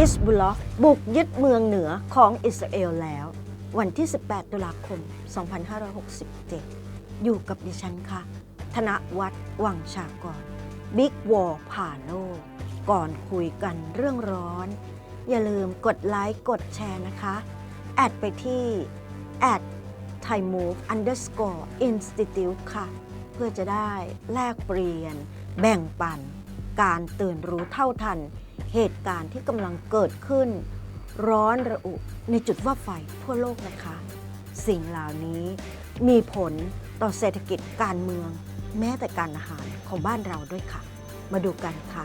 ฮิสบุลลอห์บุกยึดเมืองเหนือของอิสราเอลแล้ว วันที่ 18 ตุลาคม 2567 อยู่กับดิฉันค่ะ ธนวัฒน์วังชากรบิ๊กวอลผ่าโลก ก่อนคุยกันเรื่องร้อน อย่าลืมกดไลค์กดแชร์นะคะ แอดไปที่ at thai move underscore institute ค่ะ เพื่อจะได้แลกเปลี่ยน แบ่งปัน การตื่นรู้เท่าทัน เหตุการณ์ที่กำลังเกิดขึ้น ร้อนระอุในจุดว่าไฟทั่วโลกนะคะ สิ่งเหล่านี้มีผลต่อเศรษฐกิจการเมือง แม้แต่การอาหารของบ้านเราด้วยค่ะ มาดูกันค่ะ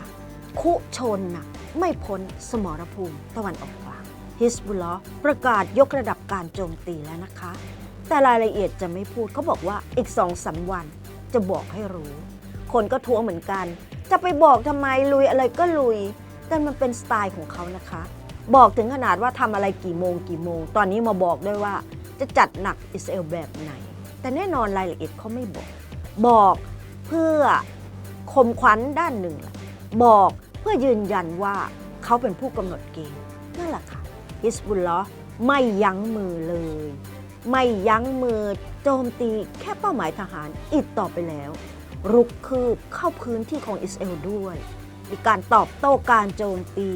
คุชนนักไม่พ้นสมรภูมิตะวันออกกลางฮิสบุลลอห์ประกาศยกระดับการโจมตีแล้วนะคะ แต่รายละเอียดจะไม่พูดเขาบอกว่าอีกสองสาวันจะบอกให้รู้ คนก็ท้วงเหมือนกัน จะไปบอกทำไมลุยอะไรก็ลุย แต่มันเป็นสไตล์ของเขานะคะ บอกถึงขนาดว่าทำอะไรกี่โมงกี่โมง ตอนนี้มาบอกด้วยว่าจะจัดหนักอิสราเอลแบบไหน แต่แน่นอนรายละเอียดเขาไม่บอก บอกเพื่อคมขวัญด้านหนึ่งละบอกเพื่อยืนยันว่าเขาเป็นผู้กำหนดเกมนั่นแหละค่ะฮิสบุลลอห์ไม่ยั้งมือเลย ไม่ยั้งมือโจมตีแค่เป้าหมายทหารอีกต่อไปแล้ว รุกคืบเข้าพื้นที่ของอิสราเอลด้วย มีการตอบโต้การโจมตี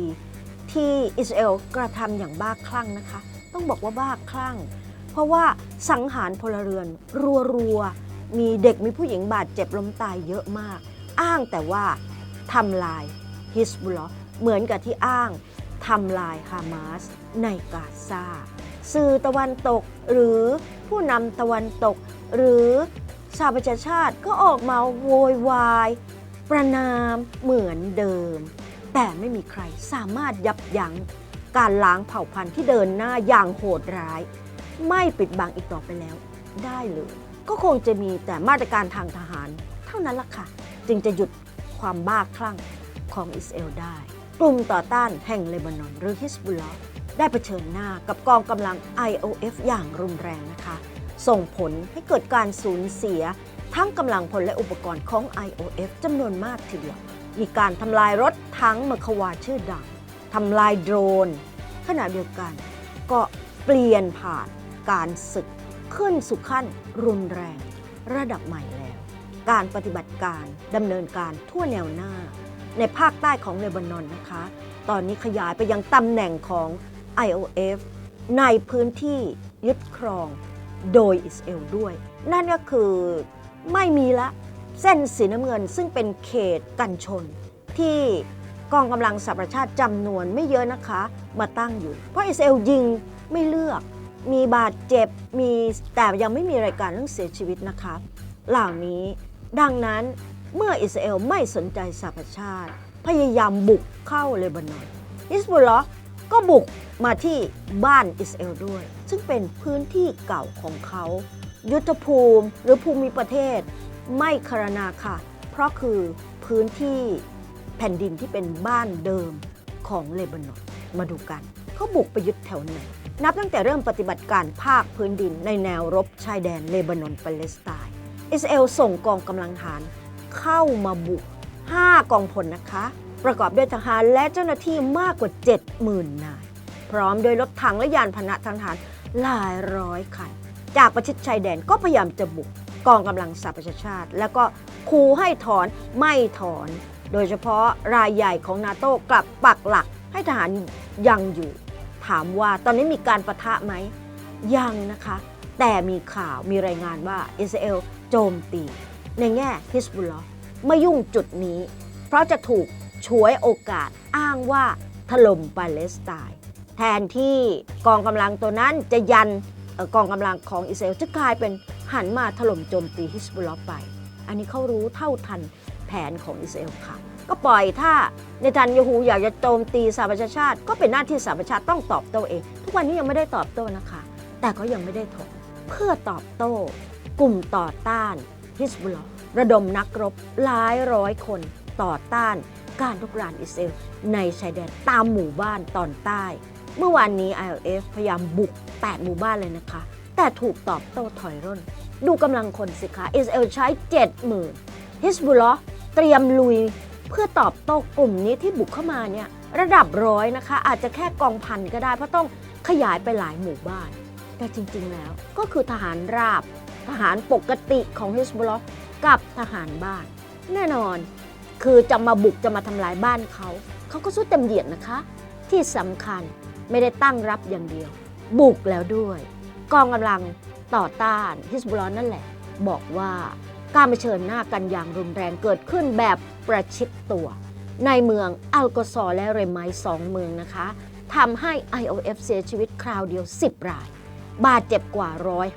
ที่อิสราเอลกระทำอย่างบ้าคลั่งนะคะ ต้องบอกว่าบ้าคลั่ง เพราะว่าสังหารพลเรือน รัวๆ มีเด็กมีผู้หญิงบาดเจ็บล้มตายเยอะมาก อ้างแต่ว่าทำลายฮิสบุลลอเหมือนกับที่อ้างทำลายฮามาสในกาซาสื่อตะวันตกหรือผู้นำตะวันตก หรือสหประชาชาติก็ออกมาโวยวาย ประนามเหมือนเดิม แต่ไม่มีใครสามารถยับยั้งการล้างเผ่าพันธุ์ที่เดินหน้าอย่างโหดร้าย ไม่ปิดบังอีกต่อไปแล้ว ได้เลย ก็คงจะมีแต่มาตรการทางทหาร เท่านั้นล่ะค่ะ จึงจะหยุดความบ้าคลั่งของอิสราเอลได้ กลุ่มต่อต้านแห่งเลบานอนหรือฮิสบุลลอห์ได้เผชิญหน้ากับกองกำลัง IOF อย่างรุนแรงนะคะ ส่งผลให้เกิดการสูญเสีย ทั้งกำลังพลและอุปกรณ์ของ IOF จำนวนมากทีเดียว มีการทำลายรถทั้งมควาชื่อดังทำลายโดรน ขณะเดียวกัน ก็เปลี่ยนผ่านการศึกขึ้นสู่ขั้นรุนแรง ระดับใหม่แล้ว การปฏิบัติการดำเนินการทั่วแนวหน้า ในภาคใต้ของเลบานอนนะคะ ตอนนี้ขยายไปยังตำแหน่งของ IOF ในพื้นที่ยึดครองโดยอิสราเอลด้วย นั่นก็คือ ไม่มีละ เส้นสีน้ำเงินซึ่งเป็นเขตกันชน ที่กองกำลังสหประชาติจำนวนไม่เยอะนะคะ มาตั้งอยู่ เพราะอิสราเอลยิงไม่เลือก มีบาดเจ็บมีแต่ยังไม่มีรายการเรื่องเสียชีวิตนะคะ เหล่านี้ดังนั้นเมื่ออิสราเอลไม่สนใจสหประชาติ พยายามบุกเข้าเลบานอนฮิสบุลลอห์ก็บุกมาที่บ้านอิสราเอลด้วย ซึ่งเป็นพื้นที่เก่าของเขา ยุทธภูมิ หรือภูมิประเทศ ไม่คารนาค่ะ เพราะคือพื้นที่แผ่นดินที่เป็นบ้านเดิมของเลบานอนมาดูกันเขาบุกไปยึดแถวไหน นับตั้งแต่เริ่มปฏิบัติการภาคพื้นดินในแนวรบชายแดนเลบานอนปาเลสไตน์อิสราเอลส่งกองกำลังทหารเข้ามาบุก 5 กองพลนะคะ ประกอบด้วยทหารและเจ้าหน้าที่มากกว่า 70,000 นาย พร้อมโดวยรถถังและยานพาหนะทางทหารหลายร้อยคัน จากประชิดชายแดนก็พยายามจะบุกกองกำลังสหประชาชาติ แล้วก็ขู่ให้ถอนไม่ถอน โดยเฉพาะรายใหญ่ของนาโต้กลับปักหลักให้ทหารยังอยู่ ถามว่าตอนนี้มีการประทะไหม ยังนะคะ แต่มีข่าวมีรายงานว่าอิสราเอลโจมตี ในแง่ฮิสบุลลอไม่ยุ่งจุดนี้ เพราะจะถูกฉวยโอกาสอ้างว่าถล่มปาเลสไตน์แทนที่กองกำลังตัวนั้นจะยัน กองกำลังของอิสราเอลจะกลายเป็นหันมาถล่มโจมตีฮิสบุลลอห์ไป อันนี้เขารู้เท่าทันแผนของอิสราเอลค่ะ ก็ปล่อยถ้าในทันยาฮูอยากจะโจมตีสหประชาชาติ ก็เป็นหน้าที่สหประชาชาติต้องตอบโต้เอง ทุกวันนี้ยังไม่ได้ตอบโต้นะคะ แต่ก็ยังไม่ได้ถอนเพื่อตอบโต้ กลุ่มต่อต้านฮิสบุลลอห์ระดมนักรบหลายร้อยคนต่อต้านการลุกรานอิสราเอลในชายแดนตามหมู่บ้านตอนใต้ เมื่อวานนี้ ILF พยายามบุก 8 หมู่บ้านเลยนะคะ แต่ถูกตอบโต้ถอยร่น ดูกำลังคนสิคะอิสราเอลใช้ 70,000ฮิสบุลลอห์เตรียมลุยเพื่อตอบโต้กลุ่มนี้ที่บุกเข้ามาเนี่ยระดับร้อยนะคะ อาจจะแค่กองพันก็ได้ เพราะต้องขยายไปหลายหมู่บ้าน แต่จริงๆแล้วก็คือทหารราบ ทหารปกติของฮิสบุลลอห์กับทหารบ้าน แน่นอน คือจะมาบุกจะมาทำลายบ้านเขา เขาก็สู้เต็มเหยียดนะคะ ที่สำคัญ ไม่ได้ตั้งรับอย่างเดียว บุกแล้วด้วย กองกำลังต่อต้านฮิสบุลลอห์นั่นแหละ บอกว่าการเผชิญหน้ากันอย่างรุนแรงเกิดขึ้นแบบประชิดตัว ในเมืองอัลกอซอและเรไมส์สองเมืองนะคะทำให้ IOF เสียชีวิตคราวเดียว 10 ราย บาดเจ็บกว่า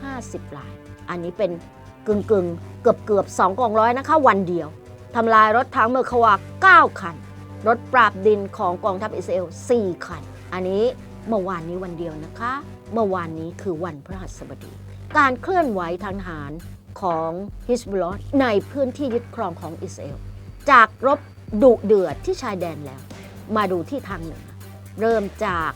150 ราย อันนี้เป็นกึ่งกึ่งเกือบเกือบๆ2กองร้อยนะคะ วันเดียวทำลายรถถังเมอร์ควา 9 คัน รถปราบดินของกองทัพอิสราเอล 4 คัน อันนี้เมื่อวานนี้วันเดียวนะคะ เมื่อวานนี้คือวันพฤหัสบดี การเคลื่อนไหวทางทหารของฮิสบุลลอห์ในพื้นที่ยึดครองของอิสราเอลจากรบดุเดือดที่ชายแดนแล้ว มาดูที่ทางเหนือ เริ่มจาก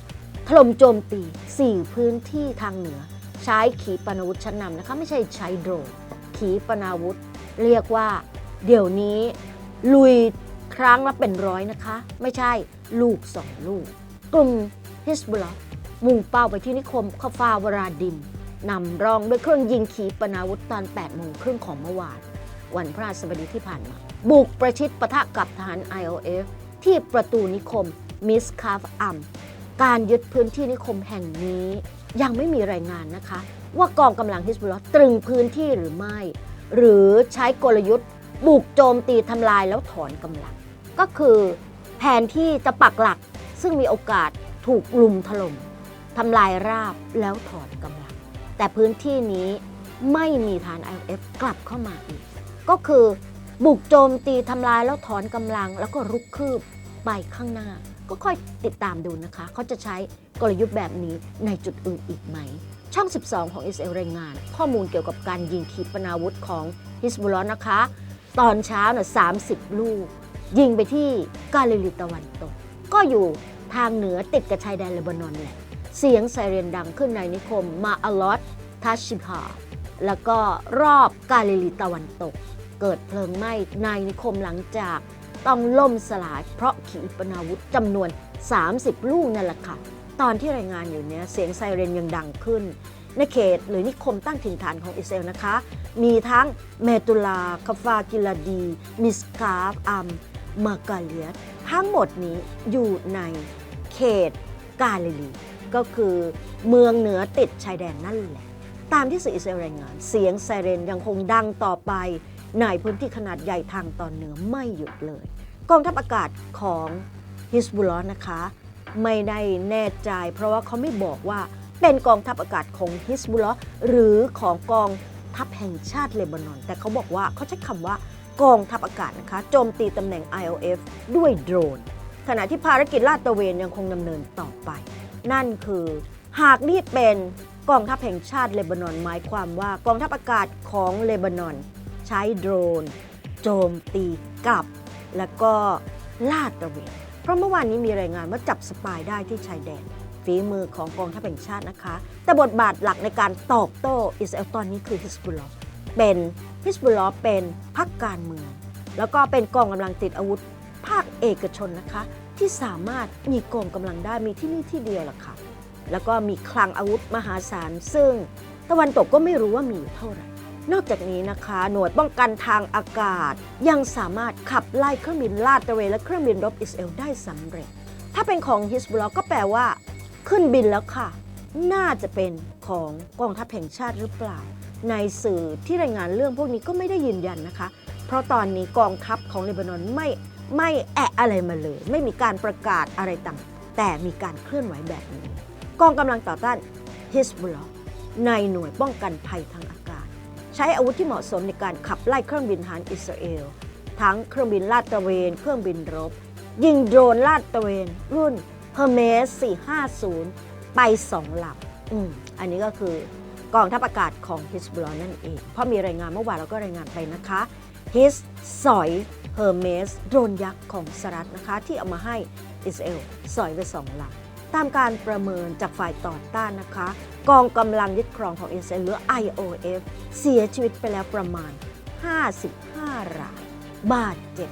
ถล่มโจมตี 4 พื้นที่ทางเหนือ ใช้ขีปนาวุธชั้นนำนะคะ ไม่ใช่ใช้โดรนขีปนาวุธ เรียกว่า เดี๋ยวนี้ลุยครั้งละเป็นร้อยนะคะ ไม่ใช่ลูกสองลูก กลุ่มฮิสบุลลอห์มุ่งเป้าไปที่นิคมคาฟาวราดิมนำรองด้วยเครื่องยิงขีปนาวุธตอน8โมงครึ่งของเมื่อวาน วันพฤหัสบดีที่ผ่านมา บุกประชิดปะทะกับทหาร IOF ที่ประตูนิคมมิสคาฟอัมการยึดพื้นที่นิคมแห่งนี้ยังไม่มีรายงานนะคะ ว่ากองกำลังฮิสบุลล์ตรึงพื้นที่หรือไม่ หรือใช้กลยุทธ์ บุกโจมตีทำลายแล้วถอนกำลัง ก็คือแผนที่จะปักหลัก ซึ่งมีโอกาสถูกลุมถล่มทำลายราบแล้วถอนกำลัง แต่พื้นที่นี้ไม่มีฐาน IF กลับเข้ามาอีก ก็คือบุกโจมตีทำลายแล้วถอนกำลัง แล้วก็รุกคืบไปข้างหน้า ก็ค่อยติดตามดูนะคะ เขาจะใช้กลยุทธ์แบบนี้ในจุดอื่นอีกไหม ช่อง 12 ของอิสราเอลรายงาน ข้อมูลเกี่ยวกับการยิงขีปนาวุธของฮิสบุลลอนะคะ ตอนเช้าน่ะ30 ลูก ยิงไปที่กาลิลีตะวันตก ก็อยู่ ทางเหนือติดกับชายแดนเลบานอนแหละเสียงไซเรนดังขึ้นในนิคมมาอลอตทัชชิพาแล้วก็รอบกาลิลีตะวันตก เกิดเพลิงไหม้ในนิคมหลังจากต้องล่มสลายเพราะขีปนาวุธจำนวน 30 ลูกนั่นแหละค่ะ ตอนที่รายงานอยู่เนี้ยเสียงไซเรนยังดังขึ้น ในเขตหรือนิคมตั้งถิ่นฐานของอิสราเอลนะคะ มีทั้งเมตุลาคาฟากิลาดี มิสกาฟอัม มากาเลียทั้งหมดนี้อยู่ใน เขตกาลิลี ก็คือเมืองเหนือติดชายแดนนั่นแหละ ตามที่สื่ออิสราเอลรายงาน เสียงไซเรนยังคงดังต่อไปในพื้นที่ขนาดใหญ่ทางตอนเหนือไม่หยุดเลย กองทัพอากาศของฮิสบุลลอห์นะคะ ไม่ได้แน่ใจ เพราะว่าเขาไม่บอกว่าเป็นกองทัพอากาศของฮิสบุลลอห์หรือของกองทัพแห่งชาติเลบานอน แต่เขาบอกว่าเขาใช้คำว่ากองทัพอากาศนะคะโจมตีตำแหน่ง IOF ด้วยโดรน ขณะที่ภารกิจลาดตระเวนยังคงดำเนินต่อไป นั่นคือหากนี่เป็นกองทัพแห่งชาติเลบานอนหมายความว่ากองทัพอากาศของเลบานอน ใช้โดรน โจมตีกลับ แล้วก็ลาดตระเวน เพราะเมื่อวานนี้มีรายงานว่าจับสปายได้ที่ชายแดนฝีมือของกองทัพแห่งชาตินะคะ แต่บทบาทหลักในการตอบโต้อิสราเอลตอนนี้คือฮิสบุลลอห์เป็นฮิสบุลลอห์เป็นพรรคการเมือง แล้วก็เป็นกองกำลังติดอาวุธ ภาคเอกชนนะคะ ที่สามารถมีกองกำลังได้มีที่นี่ที่เดียวล่ะค่ะ แล้วก็มีคลังอาวุธมหาศาล ซึ่งตะวันตกก็ไม่รู้ว่ามีอยู่เท่าไหร่ นอกจากนี้นะคะ หน่วยป้องกันทางอากาศ ยังสามารถขับไล่เครื่องบินลาดตระเวนและเครื่องบินรบอิสราเอลได้สำเร็จ ถ้าเป็นของฮิสบุลลอห์ก็แปลว่า ขึ้นบินแล้วค่ะ น่าจะเป็นของกองทัพแห่งชาติหรือเปล่า ในสื่อที่รายงานเรื่องพวกนี้ก็ไม่ได้ยืนยันนะคะ เพราะตอนนี้กองทัพของเลบานอนไม่ ไม่แอะอะไรมาเลย ไม่มีการประกาศอะไรต่าง แต่มีการเคลื่อนไหวแบบนี้ กองกำลังต่อต้านฮิสบุลลอห์ในหน่วยป้องกันภัยทางอากาศ ใช้อาวุธที่เหมาะสมในการขับไล่เครื่องบินทหารอิสราเอล ทั้งเครื่องบินลาดตระเวน เครื่องบินรบ ยิงโดรนลาดตระเวน รุ่น Hermes 450 ไป2ลำอืมอันนี้ก็คือกองทัพอากาศของฮิสบุลลอห์นั่นเอง เพราะมีรายงานเมื่อวานเราก็รายงานไปนะคะฮิสสอย Hermes โดรนยักษ์ของสหรัฐนะคะ ที่เอามาให้อิสราเอลสอยไปสองลำตามการประเมินจากฝ่ายต่อต้านนะคะ กองกำลังยึดครองของอิสราเอลหรือ IOF เสียชีวิตไปแล้วประมาณ 55 ราย บาดเจ็บ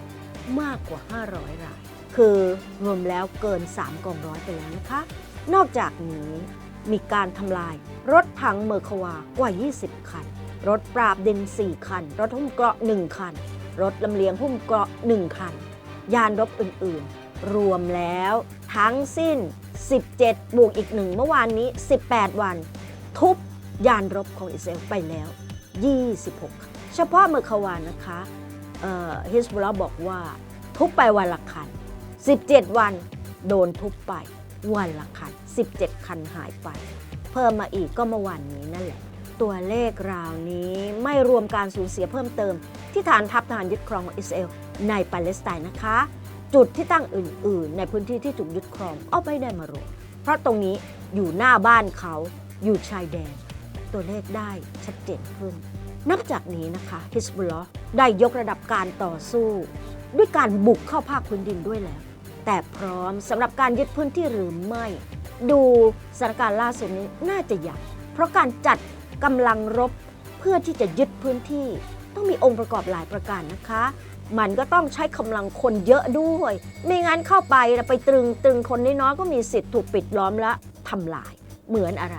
มากกว่า 500 ราย คือรวมแล้วเกิน 3กองร้อยไปแล้วนะคะ นอกจากนี้มีการทำลายรถถังเมอร์ควากว่า 20 คัน รถปราบดิน 4 คัน รถหุ้มเกราะ 1 คัน รถลำเลียงหุ้มเกราะ1คัน ยานรบอื่นๆ รวมแล้วทั้งสิ้น 17 บวกอีกหนึ่งเมื่อวานนี้ 18 วัน ทุบยานรบของอิสราเอลไปแล้ว 26คันเฉพาะเมอร์ควานะคะฮิสบุลลาบอกว่าทุบไปวันละคัน 17 วันโดนทุบไปวันละคัน 17 คันหายไป เพิ่มมาอีกก็เมื่อวานนี้นั่นแหละ ตัวเลขราวนี้ไม่รวมการสูญเสียเพิ่มเติม ที่ฐานทัพทหารยึดครองของอิสราเอลในปาเลสไตน์นะคะ จุดที่ตั้งอื่น ๆ ในพื้นที่ที่ถูกยึดครองเอาไม่ได้มารวมเพราะตรงนี้อยู่หน้าบ้านเขาอยู่ชายแดน ตัวเลขได้ชัดเจนขึ้น นับจากนี้นะคะฮิสบุลลอได้ยกระดับการต่อสู้ ด้วยการบุกเข้าภาคพื้นดินด้วยแล้ว แต่พร้อมสำหรับการยึดพื้นที่หรือไม่ ดูสถานการณ์ล่าสุดนี้น่าจะยากเพราะการจัด กำลังรบเพื่อที่จะยึดพื้นที่ ต้องมีองค์ประกอบหลายประการนะคะ มันก็ต้องใช้กำลังคนเยอะด้วย ไม่งั้นเข้าไปไปตรึงตรึงคนน้อยๆก็มีสิทธิ์ถูกปิดล้อมและทำลาย เหมือนอะไร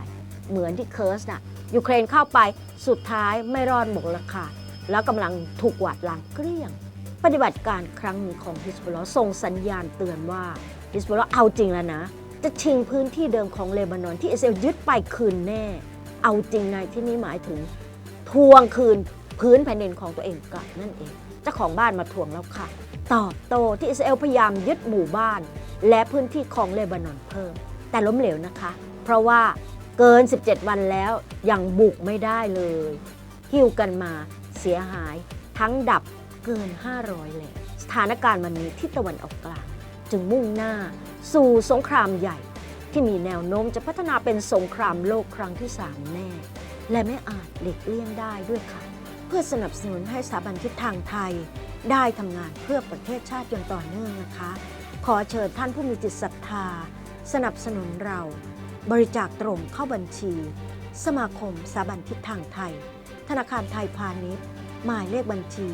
เหมือนที่เคิร์สน่ะยูเครนเข้าไปสุดท้ายไม่รอดหมกราคาแล้วกำลังถูกหวาดล้างเกลี้ยง ปฏิบัติการครั้งนี้ของฮิสบุลอส่งสัญญาณเตือนว่าฮิสบุลเอาจริงแล้วนะ จะชิงพื้นที่เดิมของเลบานอนที่อิสราเอลยึดไปคืนแน่ เอาจริงในที่นี้หมายถึง ทวงคืนพื้นแผ่นดินของตัวเองกลับนั่นเอง เจ้าของบ้านมาทวงแล้วค่ะ ตอบโต้ที่อิสราเอลพยายามยึดหมู่บ้าน และพื้นที่ของเลบานอนเพิ่ม แต่ล้มเหลวนะคะ เพราะว่าเกิน 17 วันแล้วยังบุกไม่ได้เลย หิ้วกันมาเสียหายทั้งดับเกิน 500เลยสถานการณ์วันนี้ที่ตะวันออกกลาง จึงมุ่งหน้าสู่สงครามใหญ่ ที่มีแนวโน้มจะพัฒนาเป็นสงครามโลกครั้งที่ 3 แน่ และไม่อาจหลีกเลี่ยงได้ด้วยค่ะ เพื่อสนับสนุนให้สถาบันทิศทางไทย ได้ทำงานเพื่อประเทศชาติอย่างต่อเนื่องนะคะ ขอเชิญท่านผู้มีจิตศรัทธา สนับสนุนเรา บริจาคตรงเข้าบัญชี สมาคมสถาบันทิศทางไทย ธนาคารไทยพาณิชย์ หมายเลขบัญชี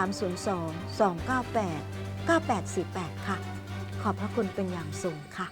302 298 9848 ค่ะ ขอบพระคุณเป็นอย่างสูงค่ะ